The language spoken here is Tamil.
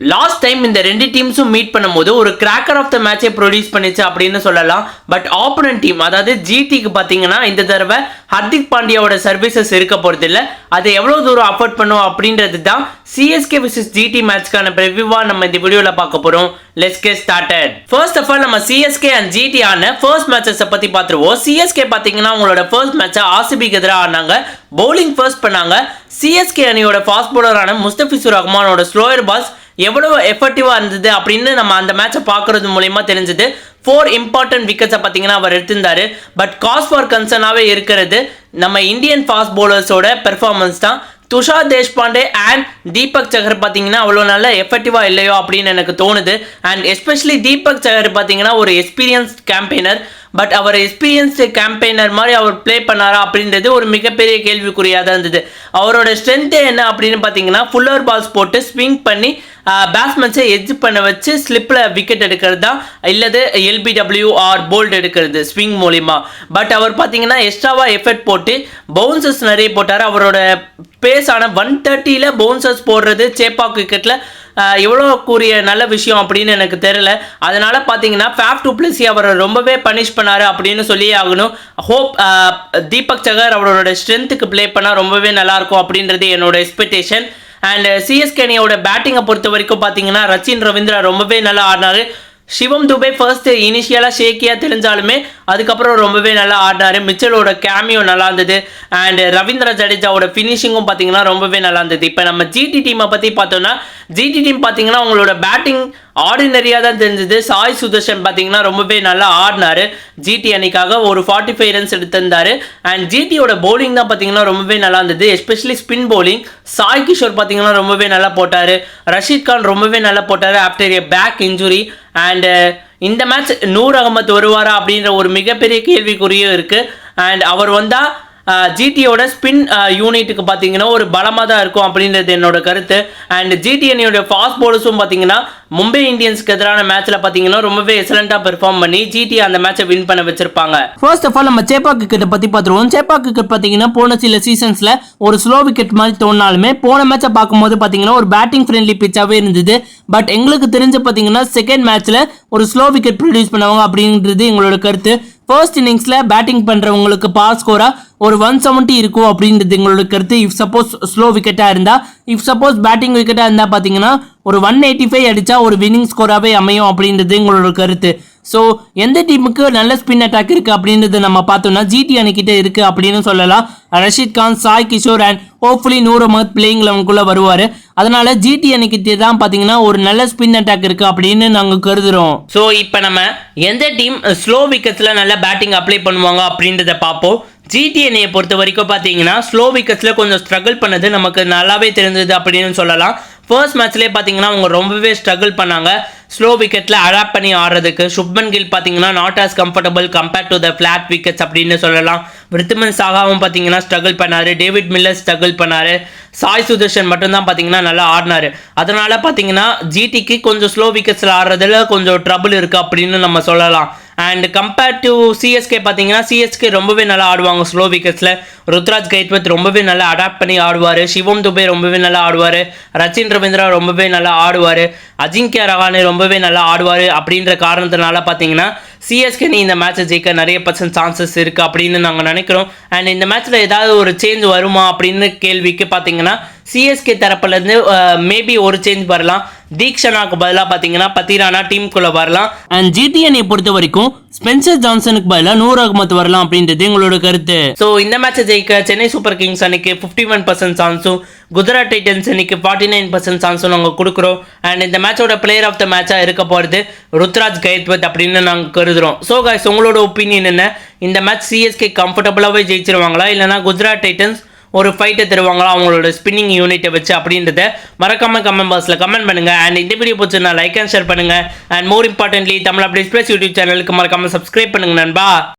லாஸ்ட் டைம் இந்த ரெண்டு டீம்ஸும் மீட் பண்ணும்போது ஒரு கிராக்கர் ஆஃப் த மேட்சை ப்ரொடியூஸ் பண்ணிச்சு அப்படின்னு சொல்லலாம். பட் ஆப்போனன்ட் டீம் அதாவது ஜிடிக்கு பார்த்தீங்கன்னா இந்த தடவை ஹர்திக் பாண்டியாவோட சர்வீசஸ் இருக்க போகிறது இல்லை அதை எவ்வளோ தூரம் அஃபோர்ட் பண்ணும் அப்படின்றது தான் சிஎஸ்கே விசஸ் ஜிடி மேட்ச்க்கான ப்ரிவியூவாக நம்ம இந்த வீடியோவில் பார்க்க போகிறோம் let's get started first of all நம்ம சிஎஸ்கே அண்ட் ஜிடி ஆன ஃபர்ஸ்ட் மேட்சஸை பற்றி பார்த்துருவோம். சிஎஸ்கே பார்த்தீங்கன்னா உங்களோட ஃபர்ஸ்ட் மேட்சை ஆசிபிக்கு எதிராக ஆனாங்க பவுலிங் ஃபர்ஸ்ட் பண்ணாங்க. சிஎஸ்கே அணியோட ஃபாஸ்ட் பவுலரான முஸ்தபிசுர் ரஹ்மானோட ஸ்லோயர் பால்ஸ் எவ்வளோ எஃபெக்டிவாக இருந்தது அப்படின்னு நம்ம அந்த மேட்சை பார்க்கறது மூலயமா தெரிஞ்சது. ஃபோர் இம்பார்ட்டன்ட் விக்கெட்ஸை பார்த்தீங்கன்னா அவர் எடுத்திருந்தாரு. பட் காஸ் ஃபார் கன்சர்னாகவே இருக்கிறது நம்ம இந்தியன் ஃபாஸ்ட் பவுலர்ஸோட பெர்ஃபார்மன்ஸ் தான். துஷார் தேஷ்பாண்டே அண்ட் தீபக் சகர் பார்த்தீங்கன்னா அவ்வளோ நல்ல எஃபெக்டிவாக இல்லையோ அப்படின்னு எனக்கு தோணுது. அண்ட் எஸ்பெஷலி தீபக் சகர் பார்த்தீங்கன்னா ஒரு எக்ஸ்பீரியன்ஸ்ட் கேம்பெயினர் பட் அவர் எக்ஸ்பீரியன்ஸ்டு கேம்பெயினர் மாதிரி அவர் ப்ளே பண்ணாரா அப்படின்றது ஒரு மிகப்பெரிய கேள்விக்குறியாக தான் இருந்தது. அவரோட ஸ்ட்ரென்த்து என்ன அப்படின்னு பார்த்தீங்கன்னா ஃபுல்லர் பால்ஸ் போட்டு ஸ்விங் பண்ணி பேட்ஸ்மேன்ஸை எஜ் பண்ண வச்சு ஸ்லிப்பில் விக்கெட் எடுக்கிறது? தான் இல்லது எல்பிடபிள்யூ ஆர் போல்ட் எடுக்கிறது ஸ்விங் மூலிமா பட் அவர் பார்த்தீங்கன்னா எக்ஸ்ட்ராவாக எஃபெக்ட் போட்டு பவுன்சர்ஸ் நிறைய போட்டார். அவரோட பேஸான ஒன் தேர்ட்டியில் பவுன்சர்ஸ் போடுறது சேப்பாக் விக்கெட்டில் எவ்வளோ கூறிய நல்ல விஷயம் அப்படின்னு எனக்கு தெரியல. அதனால் பார்த்தீங்கன்னா ஃபேஃப் டூ பிளஸி அவரை ரொம்பவே பனிஷ் பண்ணார் அப்படின்னு சொல்லியே ஆகணும். ஹோப் தீபக் சகர் அவரோட ஸ்ட்ரென்த்துக்கு ப்ளே பண்ணால் ரொம்பவே நல்லாயிருக்கும் அப்படின்றது என்னோட எக்ஸ்பெக்டேஷன் அண்ட் சிஎஸ்கே அணியோட பேட்டிங்கை பொறுத்த வரைக்கும் பார்த்தீங்கன்னா ரச்சின் ரவீந்திரா ரொம்பவே நல்லா ஆடினாரு. சிவம் துபே ஃபர்ஸ்ட் இனிஷியலாக ஷேக்கியாக தெரிஞ்சாலுமே அதுக்கப்புறம் ரொம்பவே நல்லா ஆடினாரு. மிச்சலோட கேமியோ நல்லா இருந்தது. அண்ட் uh, ரவீந்திர ஜடேஜாவோட ஃபினிஷிங்கும் பார்த்தீங்கன்னா ரொம்பவே நல்லா இருந்தது. இப்போ நம்ம ஜிடி டீமை பற்றி பார்த்தோம்னா ஜிடி டீம் பார்த்தீங்கன்னா உங்களோட பேட்டிங் ஆர்டினரியாக தான் தெரிஞ்சது. சாய் சுதர்ஷன் பார்த்தீங்கன்னா ரொம்பவே நல்லா ஆடினாரு. ஜிடி அணிக்காக ஒரு ஃபார்ட்டி ஃபைவ் ரன்ஸ் எடுத்திருந்தாரு அண்ட் ஜிடியோட பவுலிங் தான் பார்த்தீங்கன்னா ரொம்பவே நல்லா இருந்தது. Especially spin bowling Sai Kishore பார்த்தீங்கன்னா ரொம்பவே நல்லா போட்டார். ரஷீத் கான் ரொம்பவே நல்லா போட்டார் after a back injury and இந்த மேட்ச் நூர் அகமத் வருவாரா அப்படின்ற ஒரு மிகப்பெரிய கேள்விக்குறியும் இருக்குது அண்ட் அவர் வந்தால் ஜிடியோட ஸ்பின் யூனிட்டுக்கு பார்த்தீங்கன்னா ஒரு பலமாக தான் இருக்கும் அப்படின்றது என்னோட கருத்து. அண்ட் ஜிடி ஃபாஸ்ட் போலர்ஸும் பார்த்தீங்கன்னா மும்பை இந்தியன்ஸ்க்கு எதிரான மேட்ச்சில் பார்த்தீங்கன்னா ரொம்பவே எக்ஸலண்ட்டாக பெர்ஃபார்ம் பண்ணி ஜிடி அந்த மேட்சை வின் பண்ண வச்சிருப்பாங்க. ஃபர்ஸ்ட் ஆஃப் ஆல் நம்ம சேப்பா கிரிக்கெட் பற்றி பார்த்துருவோம் சேப்பா கிரிக்கெட் பார்த்தீங்கன்னா போன சில சீசன்ஸில் ஒரு ஸ்லோ விக்கெட் மாதிரி தோணாலுமே போன மேட்சை பார்க்கும்போது பார்த்தீங்கன்னா ஒரு பேட்டிங் ஃப்ரெண்ட்லி பிச்சாகவே இருந்தது. பட் எங்களுக்கு தெரிஞ்ச பார்த்தீங்கன்னா செகண்ட் மேட்ச்சில் ஒரு ஸ்லோ விக்கெட் ப்ரொடியூஸ் பண்ணுவாங்க அப்படின்றது எங்களோட கருத்து. ஃபர்ஸ்ட் இன்னிங்ஸில் பேட்டிங் பண்ணுறவங்களுக்கு பாஸ் ஸ்கோராக ஒரு ஒன் செவன்ட்டி இருக்கும் அப்படின்றது எங்களோட கருத்து. இஃப் சப்போஸ் ஸ்லோ விக்கெட்டாக இருந்தால் இஃப் சப்போஸ் பேட்டிங் விக்கெட்டாக இருந்தால் பார்த்தீங்கன்னா ஒரு ஒன் எயிட்டி ஃபைவ் அடித்தா ஒரு வின்னிங் ஸ்கோராகவே அமையும் அப்படின்றது எங்களோட கருத்து. ஸோ எந்த டீமுக்கு நல்ல ஸ்பின் அட்டாக் இருக்குது அப்படின்றது நம்ம பார்த்தோம்னா ஜிடி அணிக்கிட்ட இருக்குது அப்படின்னு சொல்லலாம். Rashid Khan Sai Kishore and hopefully Noor Ahmad playing லெவனுக்குள்ளே வருவார். அதனால் ஜிடி அணிக்கிட்ட தான் பார்த்தீங்கன்னா ஒரு நல்ல ஸ்பின் அட்டாக் இருக்குது அப்படின்னு நாங்கள் கருதுகிறோம் ஸோ இப்போ நம்ம எந்த டீம் ஸ்லோ விக்கெட்ஸில் நல்ல பேட்டிங் அப்ளை பண்ணுவாங்க அப்படின்றத பார்ப்போம். ஜிடி அணியை பொறுத்த வரைக்கும் பார்த்தீங்கன்னா ஸ்லோ விக்கெட்ஸில் கொஞ்சம் ஸ்ட்ரகிள் பண்ணது நமக்கு நல்லாவே தெரிஞ்சது அப்படின்னு சொல்லலாம். ஃபர்ஸ்ட் மேட்ச்லேயே பார்த்தீங்கன்னா அவங்க ரொம்பவே ஸ்ட்ரகிள் பண்ணாங்க. ஸ்லோ விக்கெட்டில் அடாப்ட் பண்ணி ஆடுறதுக்கு. சுப்மன் கில் பார்த்தீங்கன்னா not as comfortable compared to the flat wickets அப்படின்னு சொல்லலாம். விருத்துமன் சாகாவும் பார்த்தீங்கன்னா ஸ்ட்ரகிள் பண்ணார். டேவிட் மில்லர் ஸ்ட்ரகிள் பண்ணார். சாய் சுதர்ஷன் மட்டும்தான் பார்த்தீங்கன்னா நல்லா ஆடினாரு. அதனால் பார்த்தீங்கன்னா ஜிடிக்கு கொஞ்சம் ஸ்லோ விக்கெட்ஸில் ஆடுறதுல கொஞ்சம் ட்ரபுள் இருக்குது அப்படின்னு நம்ம சொல்லலாம். அண்ட் கம்பேர் டு சிஎஸ்கே பார்த்தீங்கன்னா சிஎஸ்கே ரொம்பவே நல்லா ஆடுவாங்க ஸ்லோ விக்கெட்ஸில் ருத்ராஜ் கைத்வத் ரொம்பவே நல்லா அடாப்ட் பண்ணி ஆடுவார். சிவம் துபே ரொம்பவே நல்லா ஆடுவார். ரச்சின் ரவீந்திரா ரொம்பவே நல்லா ஆடுவார். அஜிங்கியா ரஹானே ரொம்பவே நல்லா ஆடுவார் அப்படின்ற காரணத்தினால பார்த்தீங்கன்னா சிஎஸ்கே நீ இந்த மேட்சை ஜெயிக்க நிறைய பர்சன்ட் சான்சஸ் இருக்குது அப்படின்னு நாங்கள் நினைக்கிறோம். அண்ட் இந்த மேட்ச்சில் ஏதாவது ஒரு சேஞ்ச் வருமா அப்படின்னு கேள்விக்கு பார்த்தீங்கன்னா சிஎஸ்கே தரப்புலேருந்து மேபி ஒரு சேஞ்ச் வரலாம். தீக்ஷனாக்கு பதிலாக பார்த்தீங்கன்னா பத்திரானா டீமுக்குள்ளே வரலாம். அண்ட் ஜிடிஎனை பொறுத்த வரைக்கும் ஸ்பென்சர் ஜான்சனுக்கு பதிலாக நூர் அகமத் வரலாம் அப்படின்றது எங்களோட கருத்து. ஸோ இந்த மேட்சை ஜெயிக்க சென்னை சூப்பர் கிங்ஸ் அன்னைக்கு ஃபிஃப்டி ஒன் பர்சன்ட் சான்ஸும் குஜராத் டைட்டன்ஸ் அன்னைக்கு ஃபார்ட்டி நைன் பர்சன்ட் சான்ஸும் நாங்கள் கொடுக்குறோம். அண்ட் இந்த மேட்சோட பிளேயர் ஆஃப் த மேட்சாக இருக்க போகிறது ருத்ராஜ் கைத்வத் அப்படின்னு நாங்கள் கருதுகிறோம் ஸோ காய்ஸ் உங்களோட ஒப்பீனியன் என்ன? இந்த மேட்ச் சிஎஸ்கே கம்ஃபர்டபுளாகவே ஜெயிச்சிருவாங்களா? இல்லைனா குஜராத் டைட்டன்ஸ் ஒரு ஃபைட்டை தருவாங்களா? அவங்களோட ஸ்பின்னிங் யூனிட்டை வச்சு அப்படின்றத மறக்காம கமெண்ட் பாக்ஸில் கமெண்ட் பண்ணுங்க. அண்ட் இந்த வீடியோ பிடிச்சிருந்தா லைக் அண்ட் ஷேர் பண்ணுங்க. And more importantly Tamil Update Express YouTube சேனலுக்கு மறக்காம சப்ஸ்கிரைப் பண்ணுங்க நண்பா.